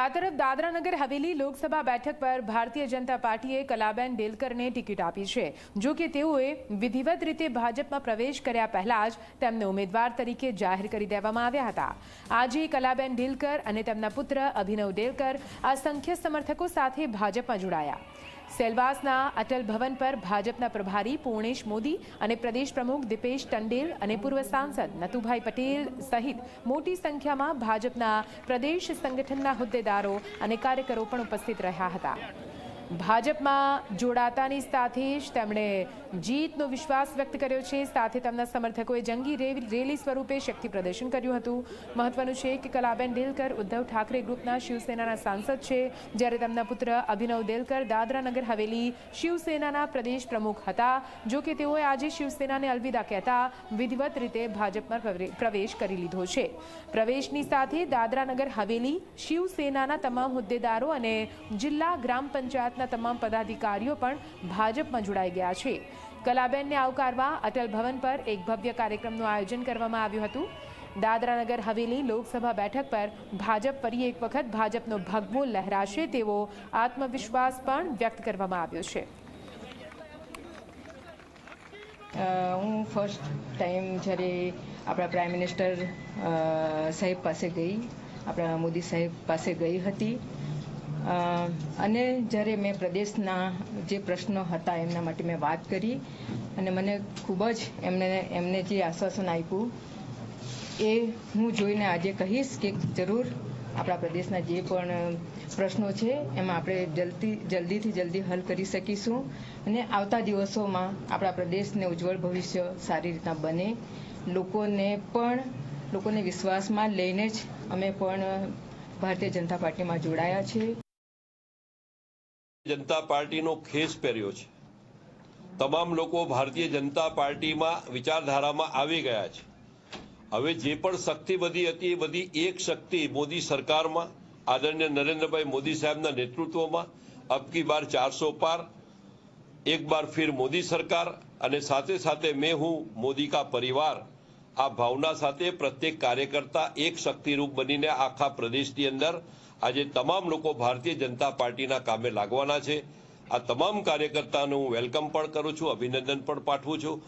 આ તરફ દાદરાનગર હવેલી લોકસભા બેઠક પર ભારતીય જનતા પાર્ટીએ કલાબેન ડેલકરને ટિકિટ આપી છે. જો કે તેઓએ વિધિવત રીતે ભાજપમાં પ્રવેશ કર્યા પહેલા જ તેમને ઉમેદવાર તરીકે જાહેર કરી દેવામાં આવ્યા હતા. આજે કલાબેન ડેલકર અને તેમના પુત્ર અભિનવ ડેલકર અસંખ્ય સમર્થકો સાથે ભાજપમાં જોડાયા. સેલવાસના અટલ ભવન પર ભાજપના પ્રભારી પૂર્ણેશ મોદી અને પ્રદેશ પ્રમુખ દીપેશ ટંડેલ અને પૂર્વ સાંસદ નતુભાઈ પટેલ સહિત મોટી સંખ્યામાં ભાજપના પ્રદેશ સંગઠનના હોદ્દેદારો અને કાર્યકરો પણ ઉપસ્થિત રહ્યા હતા. ભાજપમાં જોડાતાની સાથે જ તેમણે જીતનો વિશ્વાસ વ્યક્ત કર્યો છે. સાથે તેમના સમર્થકોએ જંગી રેલી સ્વરૂપે શક્તિ પ્રદર્શન કર્યું હતું. મહત્વનું છે કે કલાબેન ડેલકર ઉદ્ધવ ઠાકરે ગ્રુપના શિવસેનાના સાંસદ છે. જ્યારે તેમના પુત્ર અભિનવ દેલકર દાદરાનગર હવેલી શિવસેનાના પ્રદેશ પ્રમુખ હતા. જો કે તેઓએ આજે શિવસેનાને અલવિદા કહેતા વિધિવત રીતે ભાજપમાં પ્રવે- પ્રવેશ કરી લીધો છે. પ્રવેશની સાથે દાદરાનગર હવેલી શિવસેનાના તમામ હોદ્દેદારો અને જિલ્લા ગ્રામ પંચાયતના તમામ પદાધિકારીઓ પણ ભાજપમાં જોડાઈ ગયા છે. કલાબેનને આવકારવા અટલ ભવન પર એક ભવ્ય કાર્યક્રમનું આયોજન કરવામાં આવ્યું હતું. દાદરાનગર હવેલી લોકસભા બેઠક પર ભાજપ ફરી એક વખત ભાજપનો ભગવો લહેરાશે તેવો આત્મવિશ્વાસ પણ વ્યક્ત કરવામાં આવ્યો છે. હું ફર્સ્ટ ટાઈમ જ્યારે આપણા પ્રાઇમ મિનિસ્ટર સાહેબ પાસે ગઈ, આપણા મોદી સાહેબ પાસે ગઈ હતી. અને જ્યારે મેં પ્રદેશના જે પ્રશ્નો હતા એમના માટે મેં વાત કરી અને મને ખૂબ જ એમને એમને જે આશ્વાસન આપ્યું એ હું જોઈને આજે કહીશ કે જરૂર આપણા પ્રદેશના જે પણ પ્રશ્નો છે એમાં આપણે જલ્દી, જલ્દીથી જલ્દી હલ કરી શકીશું અને આવતા દિવસોમાં આપણા પ્રદેશને ઉજ્જવળ ભવિષ્ય સારી રીતના બને. લોકોને પણ, લોકોને વિશ્વાસમાં લઈને જ અમે પણ ભારતીય જનતા પાર્ટીમાં જોડાયા છે. જનતા પાર્ટીનો ખેસ પહેર્યો છે. તમામ લોકો ભારતીય જનતા પાર્ટીમાં વિચારધારામાં આવી ગયા છે. હવે જે પણ શક્તિ બધી હતી એ બધી એક શક્તિ મોદી સરકારમાં, આદરણીય નરેન્દ્રભાઈ મોદી સાહેબના નેતૃત્વમાં અબકી બાર ચારસો પાર, એક બાર ફિર મોદી સરકાર અને સાથે સાથે મેં હું મોદી કા પરિવાર, આ ભાવના સાથે પ્રત્યેક કાર્યકર્તા એક શક્તિરૂપ બનીને આખા પ્રદેશની અંદર આજે તમામ લોકો ભારતીય જનતા પાર્ટીના કામે લાગવાના છે. આ તમામ કાર્યકર્તાનું હું વેલકમ પણ કરું છું, અભિનંદન પણ પાઠવું છું.